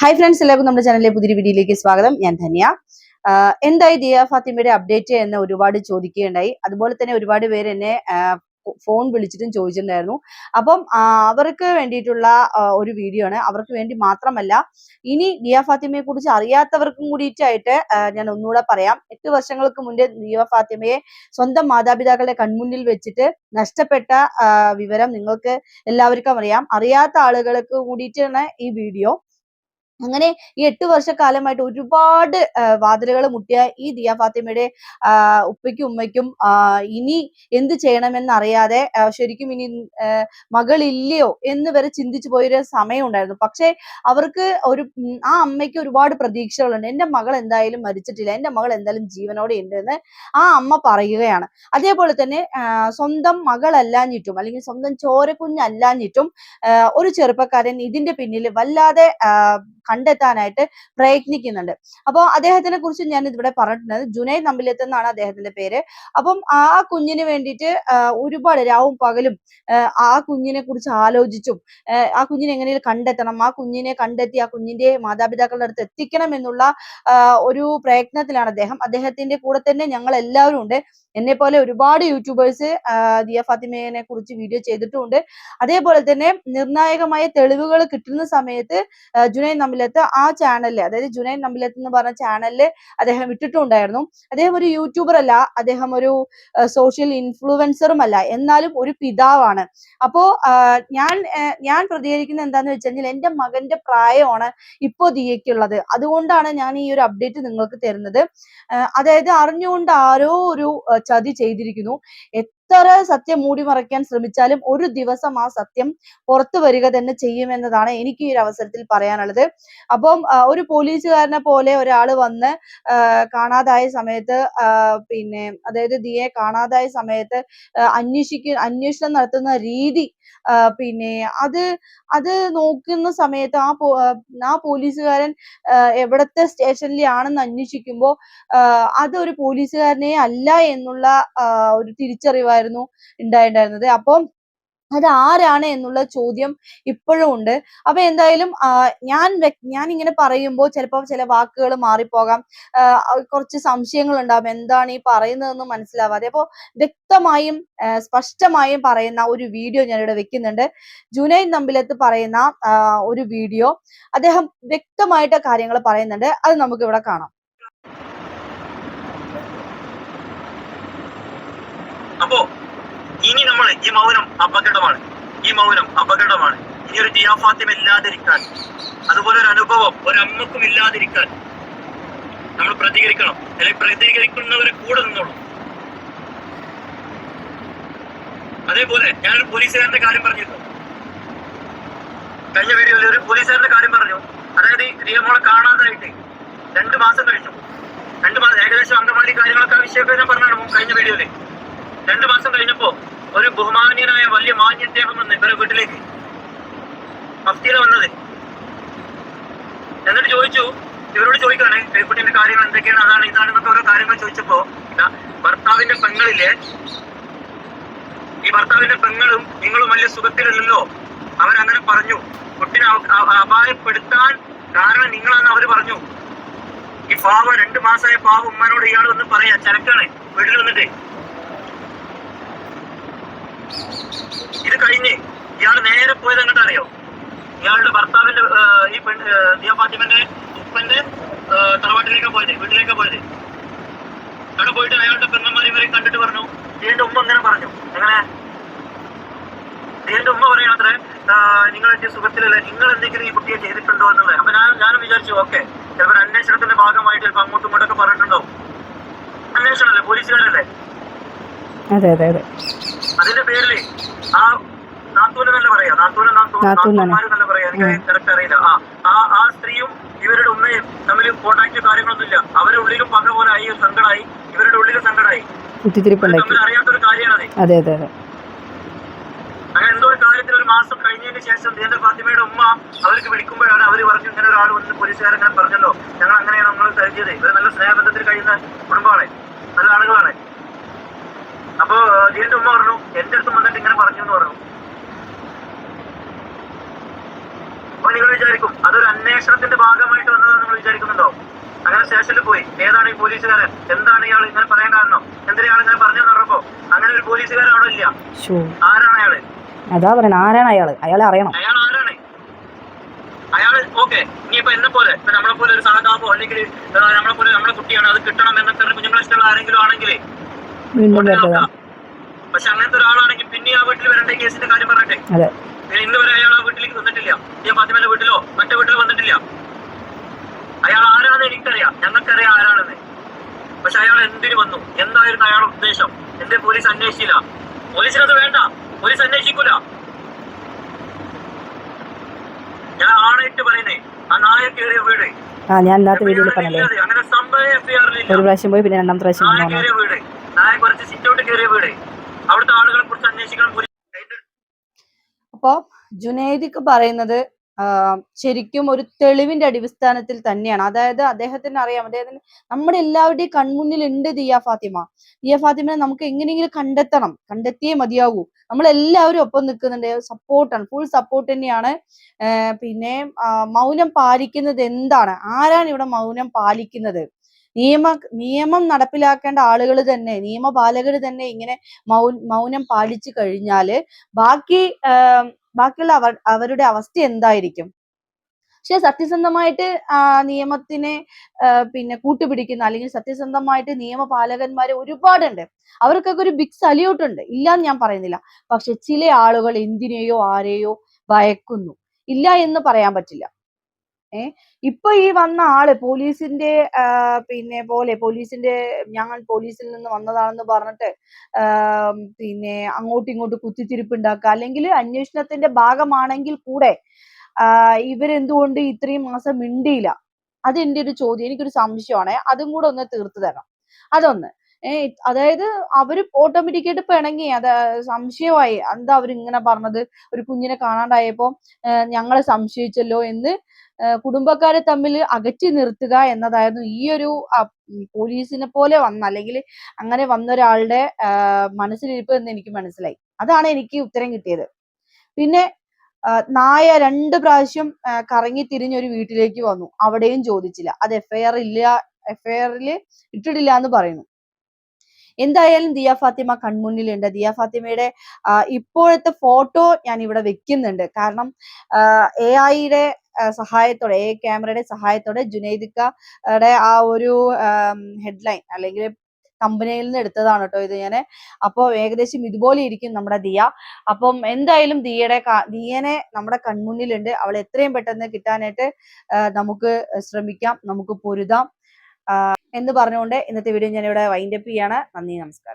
Hi friends എല്ലാവർക്കും നമ്മുടെ ചാനലിലെ പുതിയൊരു വീഡിയോയിലേക്ക് സ്വാഗതം. ഞാൻ ധന്യ. എന്തായി ദിയ? ഫാത്തിമയുടെ അപ്ഡേറ്റ് എന്ന് ഒരുപാട് ചോദിക്കുകയുണ്ടായി. അതുപോലെ തന്നെ ഒരുപാട് പേര് എന്നെ ഫോൺ വിളിച്ചിട്ടും ചോദിച്ചിട്ടുണ്ടായിരുന്നു. അപ്പം അവർക്ക് വേണ്ടിയിട്ടുള്ള ഒരു വീഡിയോ ആണ്. അവർക്ക് വേണ്ടി മാത്രമല്ല ഇനി ദിയ ഫാത്തിമയെ കുറിച്ച് അറിയാത്തവർക്കും കൂടിയിട്ടായിട്ട് ഞാൻ ഒന്നുകൂടെ പറയാം. എട്ട് വർഷങ്ങൾക്ക് മുന്നേ ദിയ ഫാത്തിമയെ സ്വന്തം മാതാപിതാക്കളുടെ കൺമുന്നിൽ വെച്ചിട്ട് നഷ്ടപ്പെട്ട വിവരം നിങ്ങൾക്ക് എല്ലാവർക്കും അറിയാം. അറിയാത്ത ആളുകൾക്ക് കൂടിയിട്ടാണ് ഈ വീഡിയോ അങ്ങനെ ഈ എട്ട് വർഷക്കാലമായിട്ട് ഒരുപാട് വാതിലുകൾ മുട്ടിയ ഈ ദിയ ഫാത്തിമയുടെ ഉപ്പയ്ക്കും ഉമ്മയ്ക്കും ഇനി എന്ത് ചെയ്യണമെന്ന് അറിയാതെ ശരിക്കും ഇനി മകളില്ലയോ എന്ന് വരെ ചിന്തിച്ചു പോയൊരു സമയം ഉണ്ടായിരുന്നു. പക്ഷേ അവർക്ക് ഒരു ആ അമ്മയ്ക്ക് ഒരുപാട് പ്രതീക്ഷകളുണ്ട്. എന്റെ മകൾ എന്തായാലും മരിച്ചിട്ടില്ല. എന്റെ മകൾ എന്തായാലും ജീവനോടെ ഉണ്ട് എന്ന് ആ അമ്മ പറയുകയാണ്. അതേപോലെ തന്നെ സ്വന്തം മകളല്ലാഞ്ഞിട്ടും അല്ലെങ്കിൽ സ്വന്തം ചോരക്കുഞ്ഞല്ലാഞ്ഞിട്ടും ഒരു ചെറുപ്പക്കാരൻ ഇതിന്റെ പിന്നിൽ വല്ലാതെ കണ്ടെത്താനായിട്ട് പ്രയത്നിക്കുന്നുണ്ട്. അപ്പോൾ അദ്ദേഹത്തിനെ കുറിച്ച് ഞാൻ ഇവിടെ പറഞ്ഞിട്ടുണ്ട്. ജുനൈദ് നമ്പിലെത്ത് എന്നാണ് അദ്ദേഹത്തിന്റെ പേര്. അപ്പം ആ കുഞ്ഞിന് വേണ്ടിയിട്ട് ഒരുപാട് രാവും പകലും ആ, കുഞ്ഞിനെ കുറിച്ച് ആലോചിച്ചും ആ, കുഞ്ഞിനെ എങ്ങനെയും കണ്ടെത്തണം ആ കുഞ്ഞിനെ കണ്ടെത്തി ആ കുഞ്ഞിന്റെ മാതാപിതാക്കളുടെ അടുത്ത് എത്തിക്കണം എന്നുള്ള ഒരു പ്രയത്നത്തിലാണ് അദ്ദേഹം. അദ്ദേഹത്തിന്റെ കൂടെ തന്നെ ഞങ്ങൾ എല്ലാവരും ഉണ്ട്. എന്നെ പോലെ ഒരുപാട് യൂട്യൂബേഴ്സ് ദിയ ഫാത്തിമയെ കുറിച്ച് വീഡിയോ ചെയ്തിട്ടുമുണ്ട് അതേപോലെ തന്നെ നിർണായകമായ തെളിവുകൾ കിട്ടുന്ന സമയത്ത് ജുനൈ ജുനൈദ് നമ്പിലത്ത് ആ ചാനലിൽ അതായത് ജുനൈൻ നമ്പിലത്ത് എന്ന് പറഞ്ഞ ചാനലിൽ അദ്ദേഹം ഇട്ടിട്ടുണ്ടായിരുന്നു. അദ്ദേഹം ഒരു യൂട്യൂബർ അല്ല അദ്ദേഹം ഒരു സോഷ്യൽ ഇൻഫ്ലുവൻസറും അല്ല എന്നാലും ഒരു പിതാവാണ്. അപ്പോ ഞാൻ ഞാൻ പ്രതികരിക്കുന്നത് എന്താന്ന് വെച്ച് കഴിഞ്ഞാൽ എന്റെ മകന്റെ പ്രായമാണ് ഇപ്പോ ദിയക്കുള്ളത് അതുകൊണ്ടാണ് ഞാൻ ഈ ഒരു അപ്ഡേറ്റ് നിങ്ങൾക്ക് തരുന്നത്. അതായത് അറിഞ്ഞുകൊണ്ട് ആരോ ഒരു ചതി ചെയ്തിരിക്കുന്നു. എത്ര സത്യം മൂടി മറയ്ക്കാൻ ശ്രമിച്ചാലും ഒരു ദിവസം ആ സത്യം പുറത്തു വരിക തന്നെ ചെയ്യുമെന്നതാണ് എനിക്ക് ഈ ഒരു അവസരത്തിൽ പറയാനുള്ളത്. അപ്പം ഒരു പോലീസുകാരനെ പോലെ ഒരാൾ വന്ന് കാണാതായ സമയത്ത് പിന്നെ അതായത് ദിയെ കാണാതായ സമയത്ത് അന്വേഷിക്ക അന്വേഷണം നടത്തുന്ന രീതി പിന്നെ അത് അത് നോക്കുന്ന സമയത്ത് ആ ആ, പോലീസുകാരൻ എവിടത്തെ സ്റ്റേഷനിലാണെന്ന് അന്വേഷിക്കുമ്പോൾ അത് ഒരു പോലീസുകാരനെ അല്ല എന്നുള്ള ഒരു ഒരു തിരിച്ചറിവായിരുന്നു ഉണ്ടായിട്ടുണ്ടായിരുന്നത്. അപ്പം അത് ആരാണ് എന്നുള്ള ചോദ്യം ഇപ്പോഴും ഉണ്ട്. അപ്പൊ എന്തായാലും ഞാൻ ഞാൻ ഇങ്ങനെ പറയുമ്പോൾ ചിലപ്പോൾ ചില വാക്കുകൾ മാറിപ്പോകാം. കുറച്ച് സംശയങ്ങൾ ഉണ്ടാവും എന്താണ് ഈ പറയുന്നതെന്ന് മനസ്സിലാവാതെ. അപ്പോൾ വ്യക്തമായും സ്പഷ്ടമായും പറയുന്ന ഒരു വീഡിയോ ഞാനിവിടെ വെക്കുന്നുണ്ട്. ജുനൈദ് നമ്പിലത്ത് പറയുന്ന ഒരു വീഡിയോ. അദ്ദേഹം വ്യക്തമായിട്ട് കാര്യങ്ങൾ പറയുന്നുണ്ട്. അത് നമുക്ക് ഇവിടെ കാണാം. അപ്പോ ഇനി നമ്മൾ ഈ മൗനം അപകടമാണ്. ഈ മൗനം അപകടമാണ്. ഇനി ഒരു ജിയാ ഫാത്തിമ ഇല്ലാതിരിക്കാൻ അതുപോലെ ഒരു അനുഭവം ഒരു അമ്മക്കും ഇല്ലാതിരിക്കാൻ നമ്മൾ പ്രതികരിക്കണം. അല്ലെങ്കിൽ പ്രതികരിക്കുന്നവരെ കൂടെ നിന്നോളൂ. അതേപോലെ ഞാനൊരു പോലീസുകാരന്റെ കാര്യം പറഞ്ഞിരുന്നു. കഴിഞ്ഞ വീഡിയോയിൽ ഒരു പോലീസുകാരന്റെ കാര്യം പറഞ്ഞു. അതായത് റിയമോളെ കാണാതായിട്ട് രണ്ട് മാസം കഴിഞ്ഞു. രണ്ട് മാസം ഏകദേശം അങ്കമാലി കാര്യങ്ങളൊക്കെ ആ വിഷയമൊക്കെ ഞാൻ പറഞ്ഞാണ് കഴിഞ്ഞ വീഡിയോയിൽ രണ്ടു മാസം കഴിഞ്ഞപ്പോ ഒരു ബഹുമാന്യനായ വലിയ മാന്യദ്ദേഹം വന്ന് ഇവരെ വീട്ടിലേക്ക് മഫ്തിയില വന്നത്. എന്നിട്ട് ചോദിച്ചു ഇവരോട് ചോദിക്കാണ് കൈക്കുട്ടിന്റെ കാര്യങ്ങൾ എന്തൊക്കെയാണ് അതാണ് ഇതാണ് എന്നൊക്കെ ഓരോ കാര്യങ്ങൾ ചോദിച്ചപ്പോ ഭർത്താവിന്റെ പെങ്ങളില്ലേ? ഈ ഭർത്താവിന്റെ പെങ്ങളും നിങ്ങളും വലിയ സുഖത്തിലല്ലല്ലോ? അവരങ്ങനെ പറഞ്ഞു കുട്ടിനെ അപായപ്പെടുത്താൻ കാരണം നിങ്ങളാന്ന് അവർ പറഞ്ഞു. ഈ പാവ രണ്ടു മാസമായ പാവ ഉമ്മനോട് ഇയാൾ പറയാ ചരക്കാണ് വീട്ടിൽ വന്നിട്ട്. ഇത് കഴിഞ്ഞ് ഇയാൾ നേരെ പോയത് എങ്ങോട്ട് അറിയോ? ഇയാളുടെ ഭർത്താവിന്റെ ഈ പെൺ ദിയ ഫാത്തിമന്റെ ഉപ്പന്റെ തറവാട്ടിലേക്ക് പോയത് വീട്ടിലേക്ക് പോയത്. അവിടെ പോയിട്ട് അയാളുടെ പെങ്ങന്മാർ ഇവരെ കണ്ടിട്ട് പറഞ്ഞു ദിയന്റെ ഉമ്മ അങ്ങനെ പറഞ്ഞു. എങ്ങനെ? ദിയന്റെ ഉമ്മ പറയണത്രേ നിങ്ങൾ എന്റെ സുഖത്തിലല്ല? നിങ്ങൾ എന്തെങ്കിലും ഈ കുട്ടിയെ ചെയ്തിട്ടുണ്ടോ എന്നുള്ളത്. അപ്പൊ ഞാൻ ഞാനും വിചാരിച്ചു ഓക്കെ ചിലപ്പോൾ അന്വേഷണത്തിന്റെ ഭാഗമായിട്ട് ചിലപ്പോൾ അങ്ങോട്ടും ഇങ്ങോട്ടൊക്കെ പറഞ്ഞിട്ടുണ്ടോ അന്വേഷണമല്ലേ? പോലീസുകാരല്ലേ? അതെ അതെ അതെ. അതിന്റെ പേരിൽ ആ നാത്തൂന് നല്ല പറയാ. നാത്തൂന് നാത്തൂൻ നല്ല പറയാ. എനിക്ക് കറക്റ്റ് അറിയില്ല. ആ ആ ആ സ്ത്രീയും ഇവരുടെ ഉമ്മയും തമ്മിൽ കോണ്ടാക്ട് കാര്യങ്ങളൊന്നുമില്ല. അവരുടെ ഉള്ളിലും പക പോലെ ആയി സങ്കടമായി ഇവരുടെ ഉള്ളിലും കുത്തിത്തിരിപ്പുണ്ടാക്കി. തമ്മിൽ അറിയാത്തൊരു കാര്യമാണത് അതെ. അതെ അതെ അങ്ങനെ എന്തോ ഒരു കാര്യത്തിൽ ഒരു മാസം കഴിഞ്ഞതിന് ശേഷം എന്റെ ഫാത്തിമയുടെ ഉമ്മ അവർക്ക് വിളിക്കുമ്പോഴാണ് അവർ പറഞ്ഞു ഇങ്ങനെ ഒരാൾ വന്ന് പോലീസുകാരൻ പറഞ്ഞല്ലോ. ഞങ്ങൾ അങ്ങനെയാണ് നമ്മൾ കരുതിയത് ഇവർ നല്ല സ്നേഹബന്ധത്തിൽ കഴിയുന്ന കുടുംബമാണ്. നല്ല ആളുകളാണ്. അപ്പോ ജീന്റെ ഉമ്മ പറഞ്ഞു എന്റെ അടുത്ത് വന്നിട്ട് ഇങ്ങനെ പറഞ്ഞു എന്ന് പറഞ്ഞു. അപ്പൊ നിങ്ങൾ വിചാരിക്കും അതൊരു അന്വേഷണത്തിന്റെ ഭാഗമായിട്ട് വന്നതാണ് നിങ്ങൾ വിചാരിക്കുന്നുണ്ടോ? അങ്ങനെ സ്റ്റേഷനിൽ പോയി ഏതാണ് ഈ പോലീസുകാരൻ? എന്താണ് ഇയാൾ ഇങ്ങനെ പറയാൻ കാരണം? എന്തിനാ ഇയാൾ ഇങ്ങനെ പറഞ്ഞു പറഞ്ഞപ്പോ അങ്ങനെ ഒരു പോലീസുകാരൻ അവിടെ ഇല്ല. ആരാണ് അയാൾ? അതാ പറയണ ആരാണ് അയാൾ? അയാളെ അറിയണം. അയാൾ ആരാണ്? അയാൾ ഓക്കെ ഇനിയിപ്പോ എന്നെ പോലെ ഇപ്പൊ നമ്മളെ പോലെ ഒരു സാധാപോ അല്ലെങ്കിൽ നമ്മളെ പോലെ നമ്മളെ കുട്ടിയാണ് അത് കിട്ടണം എന്നൊക്കെ കുഞ്ഞുങ്ങളെ ഇഷ്ടമുള്ള ആരെങ്കിലും ആണെങ്കിൽ പക്ഷെ അങ്ങനത്തെ ഒരാളാണെങ്കിൽ പിന്നെ ആ വീട്ടിൽ വരേണ്ട കേസിന്റെ കാര്യം പറയട്ടെ. ഇന്ന് വരെ അയാൾ ആ വീട്ടിലേക്ക് വന്നിട്ടില്ല. ഞാൻ ഫാത്തിമയുടെ വീട്ടിലോ മറ്റേ വീട്ടിൽ വന്നിട്ടില്ല. അയാൾ ആരാണെന്ന് എനിക്കറിയാം. ഞങ്ങൾക്കറിയാം ആരാണെന്ന്. പക്ഷെ അയാൾ എന്തിനു വന്നു? എന്തായിരുന്നു അയാളുടെ ഉദ്ദേശം? എന്തേ പോലീസ് അന്വേഷിച്ചില്ല? പോലീസിനത് വേണ്ട. പോലീസ് അന്വേഷിക്കൂല. ഞാൻ ആണായിട്ട് പറയുന്നേ ആ നായ കയറിയ വീട്. ആ ഞാൻ ഇന്നത്തെ വീഡിയോയിൽ പറഞ്ഞല്ലേ? ഒരു പ്രാവശ്യം പോയി പിന്നെ രണ്ടാമത്തെ പ്രാവശ്യം നായ കുറച്ച് സിറ്റൗട്ട് കയറിയ വീട്. അവിടുത്തെ ആളുകളെ കുറിച്ച് അന്വേഷിക്കണം പോലീസ് അപ്പോ ജുനൈദിക്ക് പറയുന്നത് ശരിക്കും ഒരു തെളിവിന്റെ അടിസ്ഥാനത്തിൽ തന്നെയാണ്. അതായത് അദ്ദേഹത്തിന് അറിയാം അദ്ദേഹത്തിന് നമ്മുടെ എല്ലാവരുടെയും കൺമുന്നിൽ ഉണ്ട് ദിയ ഫാത്തിമ. ദിയ ഫാത്തിമനെ നമുക്ക് എങ്ങനെയെങ്കിലും കണ്ടെത്തണം. കണ്ടെത്തിയേ മതിയാകൂ നമ്മൾ എല്ലാവരും ഒപ്പം നിൽക്കുന്നുണ്ട്. സപ്പോർട്ടാണ്. ഫുൾ സപ്പോർട്ട് തന്നെയാണ്. പിന്നെ മൗനം പാലിക്കുന്നത് എന്താണ്? ആരാണ് ഇവിടെ മൗനം പാലിക്കുന്നത്? നിയമ നിയമം നടപ്പിലാക്കേണ്ട ആളുകൾ തന്നെ നിയമപാലകർ തന്നെ ഇങ്ങനെ മൗ മൗനം പാലിച്ചു കഴിഞ്ഞാൽ ബാക്കി ബാക്കിയുള്ള അവർ അവരുടെ അവസ്ഥ എന്തായിരിക്കും? പക്ഷെ സത്യസന്ധമായിട്ട് നിയമത്തിനെ പിന്നെ കൂട്ടുപിടിക്കുന്ന അല്ലെങ്കിൽ സത്യസന്ധമായിട്ട് നിയമപാലകന്മാര് ഒരുപാടുണ്ട്. അവർക്കൊക്കെ ഒരു ബിഗ് സല്യൂട്ട് ഉണ്ട്. ഇല്ലാന്ന് ഞാൻ പറയുന്നില്ല. പക്ഷെ ചില ആളുകൾ എന്തിനെയോ ആരെയോ ഭയക്കുന്നു. ഇല്ല എന്ന് പറയാൻ പറ്റില്ല. ഏ? ഇപ്പൊ ഈ വന്ന ആൾ പോലീസിന്റെ പിന്നെ പോലെ പോലീസിന്റെ ഞങ്ങൾ പോലീസിൽ നിന്ന് വന്നതാണെന്ന് പറഞ്ഞിട്ട് പിന്നെ അങ്ങോട്ടും ഇങ്ങോട്ടും കുത്തിത്തിരിപ്പ് ഉണ്ടാക്കുക അല്ലെങ്കിൽ അന്വേഷണത്തിന്റെ ഭാഗമാണെങ്കിൽ കൂടെ ഇവരെന്തുകൊണ്ട് ഇത്രയും മാസം മിണ്ടിയില്ല? അത് ഒരു ചോദ്യം. എനിക്കൊരു സംശയമാണ്. അതും കൂടെ ഒന്ന് തീർത്തു തരണം. അതൊന്ന്. അതായത് അവർ ഓട്ടോമാറ്റിക്കായിട്ട് പിണങ്ങി. അത് സംശയമായി. എന്താ അവർ ഇങ്ങനെ പറഞ്ഞത്? ഒരു കുഞ്ഞിനെ കാണാണ്ടായപ്പോ ഏ, ഞങ്ങളെ സംശയിച്ചല്ലോ എന്ന് കുടുംബക്കാരെ തമ്മിൽ അകറ്റി നിർത്തുക എന്നതായിരുന്നു ഈ ഒരു പോലീസിനെ പോലെ വന്ന അല്ലെങ്കിൽ അങ്ങനെ വന്ന ഒരാളുടെ മനസ്സിലിരിപ്പ് എന്ന് എനിക്ക് മനസ്സിലായി. അതാണ് എനിക്ക് ഉത്തരം കിട്ടിയത്. പിന്നെ നായ രണ്ട് പ്രാവശ്യം കറങ്ങി തിരിഞ്ഞൊരു വീട്ടിലേക്ക് വന്നു. അവിടെയും ചോദിച്ചില്ല. അത് എഫ്ഐആർ ഇല്ല എഫ്ഐആറിൽ ഇട്ടിട്ടില്ല എന്ന് പറയുന്നു. എന്തായാലും ദിയ ഫാത്തിമ കൺമുന്നിലുണ്ട്. ദിയ ഫാത്തിമയുടെ ഇപ്പോഴത്തെ ഫോട്ടോ ഞാൻ ഇവിടെ വെക്കുന്നുണ്ട്. കാരണം എ ഐയുടെ സഹായത്തോടെ എ ക്യാമറയുടെ സഹായത്തോടെ ജുനൈദിക്കയുടെ ആ ഒരു ഹെഡ്ലൈൻ അല്ലെങ്കിൽ കമ്പനിയിൽ നിന്ന് എടുത്തതാണ് കേട്ടോ ഇത് ഞാൻ അപ്പോൾ ഏകദേശം ഇതുപോലെ ഇരിക്കും നമ്മുടെ ദിയ. അപ്പം എന്തായാലും ദിയയുടെ ദിയനെ നമ്മുടെ കൺമുന്നിലുണ്ട്. അവൾ എത്രയും പെട്ടെന്ന് കിട്ടാനായിട്ട് നമുക്ക് ശ്രമിക്കാം നമുക്ക് പൊരുതാം. എന്ന് പറഞ്ഞുകൊണ്ട് ഇന്നത്തെ വീഡിയോ ഞാനിവിടെ വൈൻഡപ്പ് ചെയ്യാണ്. നന്ദി നമസ്കാരം.